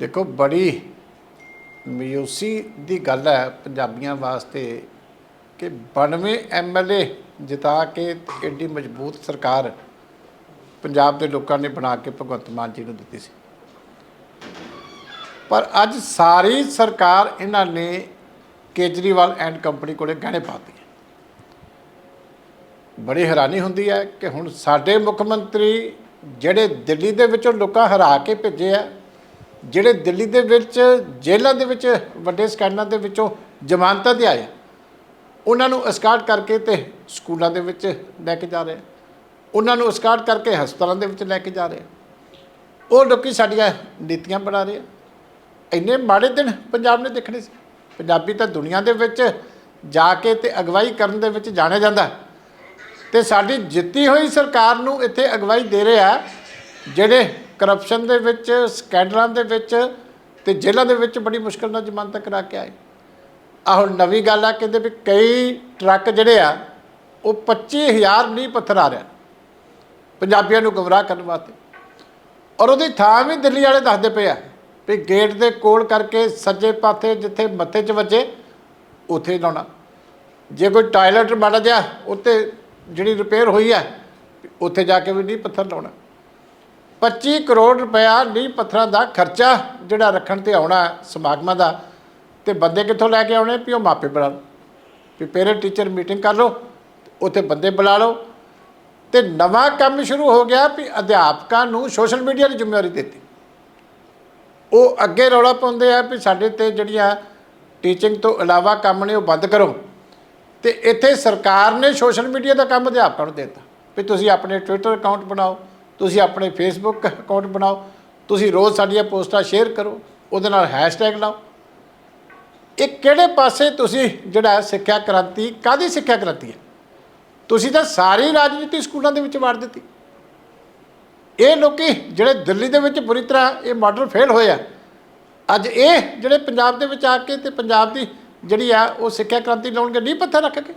ਦੇਖੋ, ਬੜੀ ਮਯੂਸੀ ਦੀ ਗੱਲ ਹੈ ਪੰਜਾਬੀਆਂ ਵਾਸਤੇ ਕਿ 92 ਐਮਐਲਏ ਜਿਤਾ ਕੇ ਐਡੀ ਮਜ਼ਬੂਤ ਸਰਕਾਰ ਪੰਜਾਬ ਦੇ ਲੋਕਾਂ ਨੇ ਬਣਾ ਕੇ ਭਗਵੰਤ ਮਾਨ ਜੀ ਨੂੰ ਦਿੱਤੀ ਸੀ। ਪਰ ਅੱਜ ਸਾਰੀ ਸਰਕਾਰ ਇਹਨਾਂ ਨੇ ਕੇਜਰੀਵਾਲ ਐਂਡ ਕੰਪਨੀ ਕੋਲੇ ਗਹਿਣੇ ਪਾਤੀ ਹੈ ਬੜੀ ਹੈਰਾਨੀ ਹੁੰਦੀ ਹੈ ਕਿ ਹੁਣ ਸਾਡੇ ਮੁੱਖ ਮੰਤਰੀ ਜਿਹੜੇ ਦਿੱਲੀ ਦੇ ਵਿੱਚੋਂ ਲੋਕਾਂ ਹਰਾ ਕੇ ਭੇਜੇ ਆ ਜਿਹੜੇ ਦਿੱਲੀ ਦੇ ਵਿੱਚ, ਜੇਲ੍ਹਾਂ ਦੇ ਵਿੱਚ, ਵੱਡੇ ਸਕੈਂਡਲਾਂ ਦੇ ਵਿੱਚੋਂ ਜ਼ਮਾਨਤਾਂ ਤੇ ਆਏ ਉਹਨਾਂ ਨੂੰ ਅਸਕਾਟ ਕਰਕੇ ਤੇ ਸਕੂਲਾਂ ਦੇ ਵਿੱਚ ਲੈ ਕੇ ਜਾ ਰਹੇ ਉਹਨਾਂ ਨੂੰ ਅਸਕਾਟ ਕਰਕੇ ਹਸਪਤਾਲਾਂ ਦੇ ਵਿੱਚ ਲੈ ਕੇ ਜਾ ਰਹੇ ਉਹ ਲੋਕੀ ਸਾਡੀਆਂ ਨੀਤੀਆਂ ਬਣਾ ਰਹੇ ਆ। ਇੰਨੇ ਮਾੜੇ ਦਿਨ ਪੰਜਾਬ ਨੇ ਦੇਖਣੇ ਸੀ। ਪੰਜਾਬੀ ਤਾਂ ਦੁਨੀਆ ਦੇ ਵਿੱਚ ਜਾ ਕੇ ਤੇ ਅਗਵਾਈ ਕਰਨ ਦੇ ਵਿੱਚ ਜਾਣਿਆ ਜਾਂਦਾ ਹੈ। ਤੇ ਸਾਡੀ ਜਿੱਤੀ ਹੋਈ ਸਰਕਾਰ ਨੂੰ ਇੱਥੇ ਅਗਵਾਈ ਦੇ ਰਿਹਾ ਜਿਹੜੇ ਕਰਪਸ਼ਨ ਦੇ ਵਿੱਚ ਸਕੈਂਡਲਾਂ ਦੇ ਵਿੱਚ ਤੇ ਜੇਲ੍ਹਾਂ ਦੇ ਵਿੱਚ ਬੜੀ ਮੁਸ਼ਕਲ ਨਾਲ ਜ਼ਮਾਨਤ ਕਰਾ ਕੇ ਆਏ। ਆਹ ਹੁਣ ਨਵੀਂ ਗੱਲ ਆ ਕਹਿੰਦੇ ਵੀ ਕਈ ਟਰੱਕ ਜਿਹੜੇ ਆ, ਉਹ 25000 ਨੀ ਪੱਥਰ ਆ ਰਿਹਾ ਪੰਜਾਬੀਆਂ ਨੂੰ ਗੁੰਮਰਾਹ ਕਰਨ ਵਾਸਤੇ। ਔਰ ਉਹਦੀ ਥਾਂ ਵੀ ਦਿੱਲੀ ਵਾਲੇ ਦੱਸਦੇ ਪਏ ਆ ਵੀ ਗੇਟ ਦੇ ਕੋਲ ਕਰਕੇ ਸੱਜੇ ਪਾਸੇ ਜਿੱਥੇ ਮੱਥੇ 'ਚ ਵੱਜੇ, ਉੱਥੇ ਲਾਉਣਾ। ਜੇ ਕੋਈ ਟਾਇਲਟ ਮਾੜਾ ਜਿਹਾ ਉੱਤੇ ਜਿਹੜੀ ਰਿਪੇਅਰ ਹੋਈ ਹੈ ਉੱਥੇ ਜਾ ਕੇ ਵੀ ਨਹੀਂ ਪੱਥਰ ਲਾਉਣਾ। 25 ਕਰੋੜ ਰੁਪਇਆ ਨੀਂਹ ਪੱਥਰਾਂ ਦਾ ਖਰਚਾ ਜਿਹੜਾ ਰੱਖਣ ਤੇ ਆਉਣਾ ਸਮਾਗਮਾਂ ਦਾ ਤੇ ਬੰਦੇ ਕਿੱਥੋਂ ਲੈ ਕੇ ਆਉਣੇ? ਵੀ ਉਹ ਮਾਪੇ ਬੁਲਾ ਲਓ। ਵੀ ਪੇਰੈਂਟ ਟੀਚਰ ਮੀਟਿੰਗ ਕਰ ਲਓ, ਉੱਥੇ ਬੰਦੇ ਬੁਲਾ ਲਓ। ਤੇ ਨਵਾਂ ਕੰਮ ਸ਼ੁਰੂ ਹੋ ਗਿਆ ਵੀ ਅਧਿਆਪਕਾਂ ਨੂੰ ਸੋਸ਼ਲ ਮੀਡੀਆ ਦੀ ਜ਼ਿੰਮੇਵਾਰੀ ਦਿੱਤੀ। ਉਹ ਅੱਗੇ ਰੌਲਾ ਪਾਉਂਦੇ ਆ ਵੀ ਸਾਡੇ ਤੇ ਜਿਹੜੀਆਂ ਟੀਚਿੰਗ ਤੋਂ ਇਲਾਵਾ ਕੰਮ ਨੇ ਉਹ ਬੰਦ ਕਰੋ। ਤੇ ਇੱਥੇ ਸਰਕਾਰ ਨੇ ਸੋਸ਼ਲ ਮੀਡੀਆ ਦਾ ਕੰਮ ਅਧਿਆਪਕਾਂ ਨੂੰ ਦੇ ਦਿੱਤਾ। ਵੀ ਤੁਸੀਂ ਆਪਣੇ ਟਵਿੱਟਰ ਅਕਾਊਂਟ ਬਣਾਓ ਤੁਸੀਂ ਆਪਣੇ ਫੇਸਬੁੱਕ ਅਕਾਊਂਟ ਬਣਾਓ, ਤੁਸੀਂ ਰੋਜ਼ ਸਾਡੀਆਂ ਪੋਸਟਾਂ ਸ਼ੇਅਰ ਕਰੋ, ਉਹਦੇ ਨਾਲ ਹੈਸ਼ਟੈਗ ਲਾਓ। ਇਹ ਕਿਹੜੇ ਪਾਸੇ ਤੁਸੀਂ ਜਿਹੜਾ ਸਿੱਖਿਆ ਕ੍ਰਾਂਤੀ ਕਾਦੀ ਸਿੱਖਿਆ ਕ੍ਰਾਂਤੀ ਹੈ? ਤੁਸੀਂ ਤਾਂ ਸਾਰੀ ਰਾਜਨੀਤੀ ਸਕੂਲਾਂ ਦੇ ਵਿੱਚ ਵਾੜ ਦਿੱਤੀ। ਇਹ ਲੋਕੀ ਜਿਹੜੇ ਦਿੱਲੀ ਦੇ ਵਿੱਚ ਬੁਰੀ ਤਰ੍ਹਾਂ ਇਹ ਮਾਡਲ ਫੇਲ ਹੋਏ ਆ, ਅੱਜ ਇਹ ਜਿਹੜੇ ਪੰਜਾਬ ਦੇ ਵਿੱਚ ਆ ਕੇ ਤੇ ਪੰਜਾਬ ਦੀ ਜਿਹੜੀ ਆ ਉਹ ਸਿੱਖਿਆ ਕ੍ਰਾਂਤੀ ਲਾਉਣਗੇ, ਨਹੀਂ ਪੱਥਰ ਰੱਖ ਕੇ।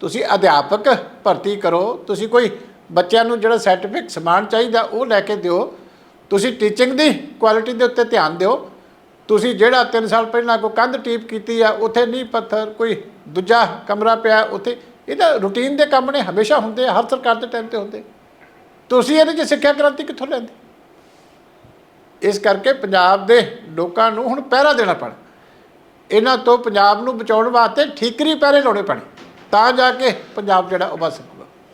ਤੁਸੀਂ ਅਧਿਆਪਕ ਭਰਤੀ ਕਰੋ, ਤੁਸੀਂ ਕੋਈ ਬੱਚਿਆਂ ਨੂੰ ਜਿਹੜਾ ਸਰਟੀਫਿਕੇਟ ਸਮਾਨ ਚਾਹੀਦਾ, ਉਹ ਲੈ ਕੇ ਦਿਓ। ਤੁਸੀਂ ਟੀਚਿੰਗ ਦੀ ਕੁਆਲਿਟੀ ਦੇ ਉੱਤੇ ਧਿਆਨ ਦਿਓ। ਤੁਸੀਂ ਜਿਹੜਾ 3 ਸਾਲ ਪਹਿਲਾਂ ਕੋਈ ਕੰਧ ਟੀਪ ਕੀਤੀ ਆ, ਉੱਥੇ ਨਹੀਂ ਪੱਥਰ, ਕੋਈ ਦੂਜਾ ਕਮਰਾ ਪਿਆ, ਉੱਥੇ ਇਹਦਾ ਤਾਂ ਰੂਟੀਨ ਦੇ ਕੰਮ ਨੇ, ਹਮੇਸ਼ਾ ਹੁੰਦੇ ਆ, ਹਰ ਸਰਕਾਰ ਦੇ ਟਾਈਮ ਤੇ ਹੁੰਦੇ ਤੁਸੀਂ ਇਹਦੇ 'ਚ ਸਿੱਖਿਆ ਕ੍ਰਾਂਤੀ ਕਿੱਥੋਂ ਲੈਂਦੇ? ਇਸ ਕਰਕੇ ਪੰਜਾਬ ਦੇ ਲੋਕਾਂ ਨੂੰ ਹੁਣ ਪਹਿਰਾ ਦੇਣਾ ਪੈਣਾ। ਇਹਨਾਂ ਤੋਂ ਪੰਜਾਬ ਨੂੰ ਬਚਾਉਣ ਵਾਸਤੇ ਠੀਕਰੀ ਪਹਿਰੇ ਲਾਉਣੇ ਪੈਣੇ। ਤਾਂ ਜਾ ਕੇ ਪੰਜਾਬ ਜਿਹੜਾ ਉਹ ਬਸ